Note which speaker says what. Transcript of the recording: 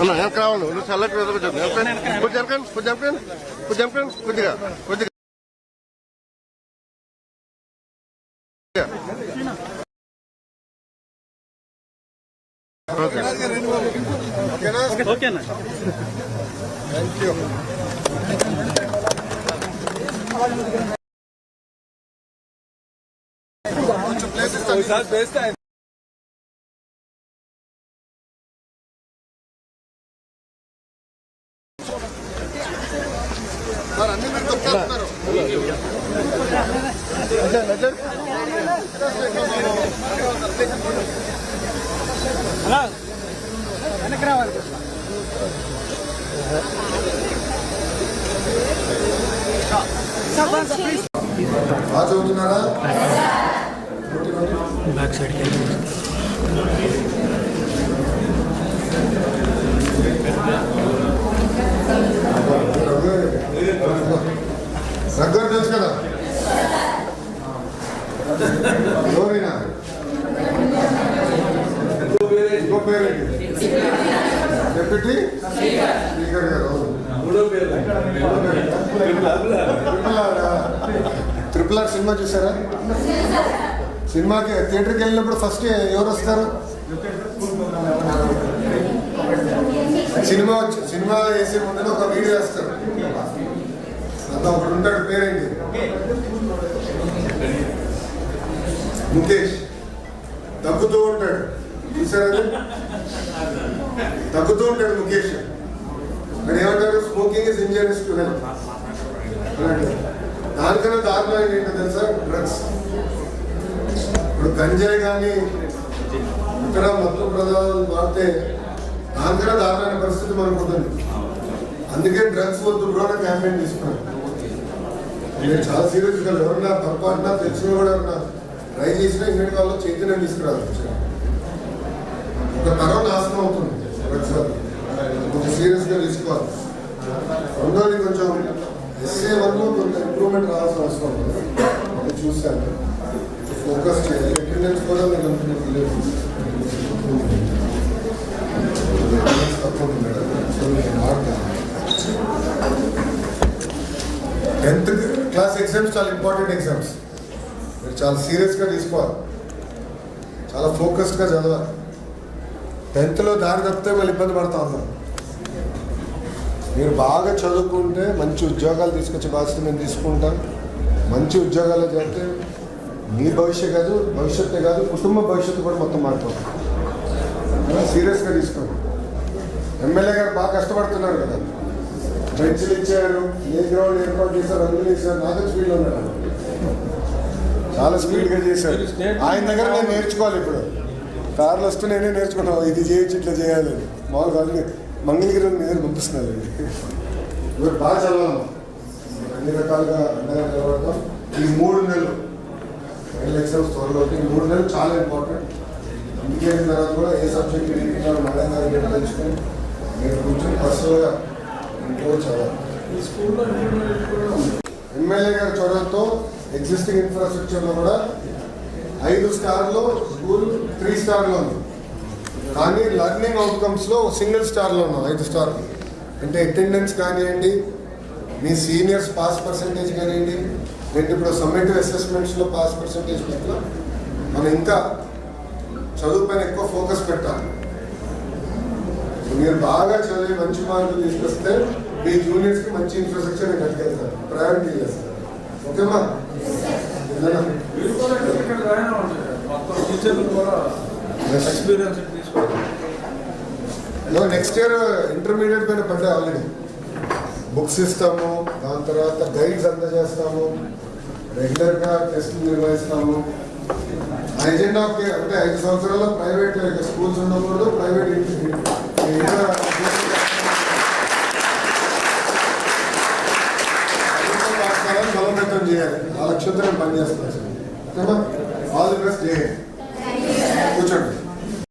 Speaker 1: అన్న ఏం కావాలి నువ్వు చల్లటి మీద కొంచెం కొంచెం కొంచెం కొద్దిగా కొద్దిగా
Speaker 2: ఓకేనా
Speaker 1: థ్యాంక్ యూ కొంచెం ప్లేస్ ఇస్తాను సార్ అన్ని మీరు తొక్కేస్తున్నారు అజయ్, అజయ్.
Speaker 2: వెనక్కి రావాలి
Speaker 1: చదువుతున్నారా
Speaker 2: బ్యాక్ సైడ్కి వెళ్ళి
Speaker 1: తెలుసు కదా? పేరేంటి డెప్యూటీ స్పీకర్ గారు. ట్రిపుల్ ఆర్ సినిమా చూసారా? సినిమాకి థియేటర్కి వెళ్ళినప్పుడు ఫస్ట్ ఎవరు వస్తారు? సినిమా వచ్చి సినిమా వేసే ముందు ఒక వీడియో వేస్తారు. అంత ఒకడు ఉంటాడు పేరేంటి? ముఖేష్. తగ్గుతూ ఉంటాడు. చూసారా తగ్గుతూ ఉంటాడు ముఖేష్. మరి ఏమంటారు? Smoking is injuries to health దానికన్నా దారుణం ఏంటో తెలుసా? డ్రగ్స్. ఇప్పుడు గంజాయి కానీ ఇతర మత్తు పదార్థాలు వాడితే దానికన్నా దారుణమైన పరిస్థితి మనకు ఉంటుంది. అందుకే డ్రగ్స్ వద్దు బ్రో క్యాంపెయిన్ తీసుకున్నాను. నేను చాలా సీరియస్గా ఎవరన్నా ఎవరన్నా అన్నా తెలిసిన కూడా ఎవరన్నా ట్రై చేసినా ఇంటి వాళ్ళు చైతన్యం తీసుకురావచ్చు అవుతుంది డ్రగ్స్ వల్ల కొంచెం సీరియస్గా తీసుకోవాలి రెండోది కొంచెం ఎస్ఏ వన్ కొంచెం ఇంప్రూవ్మెంట్ రావాల్సిన అవసరం ఉంది అది చూశాను ఫోకస్ చేయాలి అటెండెన్స్ కూడా నేను అనుకున్నది లేదు తక్కువ ఉంది మేడం. సో నేను మారుతాను టెన్త్ క్లాస్ ఎగ్జామ్స్ చాలా ఇంపార్టెంట్ ఎగ్జామ్స్ మీరు చాలా సీరియస్గా తీసుకోవాలి చాలా ఫోకస్డ్గా చదవాలి టెన్త్లో దారి తప్పితే మళ్ళీ ఇబ్బంది పడతా ఉన్నాం మీరు బాగా చదువుకుంటే మంచి ఉద్యోగాలు తీసుకొచ్చే బాధ్యత మేము తీసుకుంటాం. మంచి ఉద్యోగాలు చేస్తే మీ భవిష్యత్ కాదు భవిష్యత్తే కాదు కుటుంబ భవిష్యత్తు కూడా మొత్తం మారిపోతుంది. సీరియస్గా తీసుకోండి. ఎమ్మెల్యే గారు బాగా కష్టపడుతున్నారు కదా. బెంచ్లు ఇచ్చారు ఏ గ్రౌండ్ ఏర్పాటు చేశారు అందులో ఇచ్చారు నాతో స్పీడ్లో ఉన్నాడు చాలా స్పీడ్గా చేశారు. ఆయన దగ్గర నేను నేర్చుకోవాలి ఇప్పుడు. కార్లు వస్తూ నేనే నేర్చుకుంటాను ఇది చేయొచ్చు ఇట్లా చేయాలి. మామూలుగా అన్ని మంగళగిరి నేను పంపిస్తున్నారు. ఇప్పుడు బాగా చదవాలి అన్ని రకాలుగా అండగా నిలబడతాం ఈ మూడు నెలలు. ఫైనల్ ఎగ్జామ్స్ త్వరలో. ఈ మూడు నెలలు చాలా ఇంపార్టెంట్ అందుకే అయిన తర్వాత కూడా ఏ సబ్జెక్ట్ నేర్చుకున్నారో మేడం గారు తెలుసుకొని మీరు కూర్చొని పర్సనల్గా ఇంట్లో చదవాలి. ఎమ్మెల్యే గారి చొరవతో ఎగ్జిస్టింగ్ ఇన్ఫ్రాస్ట్రక్చర్లో కూడా ఐదు స్టార్లో స్కూల్ త్రీ స్టార్లో ఉంది. కానీ లర్నింగ్ అవుట్కమ్స్లో సింగిల్ స్టార్లో ఉన్నాం ఐదు స్టార్ అంటే అటెండెన్స్ కానివ్వండి మీ సీనియర్స్ పాస్ పర్సంటేజ్ కానివ్వండి నేను ఇప్పుడు సమ్మేటివ్ అసెస్మెంట్స్లో పాస్ పర్సంటేజ్ పట్ల మనం ఇంకా చదువు పైన ఎక్కువ ఫోకస్ పెట్టాలి. మీరు బాగా చదివి మంచి మార్కులు తీసుకొస్తే మీ జూనియర్స్కి మంచి ఇన్ఫ్రాస్ట్రక్చర్ నేను కట్టుకెళ్తాను ప్రయారిటీ చేస్తాను
Speaker 3: ఓకేమ్మా టీచర్లు కూడా ఎక్స్పీరియన్స్
Speaker 1: నెక్స్ట్ ఇయర్ ఇంటర్మీడియట్ పైన పడ్డా ఆల్రెడీ బుక్స్ ఇస్తాము దాని తర్వాత గైడ్స్ అందజేస్తాము రెగ్యులర్గా టెస్టులు నిర్వహిస్తాము ఎజెండా ఆఫ్ కేర్ అంటే ఐదు సంవత్సరాల్లో ప్రైవేట్ స్కూల్స్ ఉండకూడదు ప్రైవేట్ బలోపేతం చేయాలి. ఆ లక్ష్యంతో నేను పనిచేస్తాను సార్ ఓకేమా ఆల్ ది బెస్ట్ చేయండి కూర్చోండి.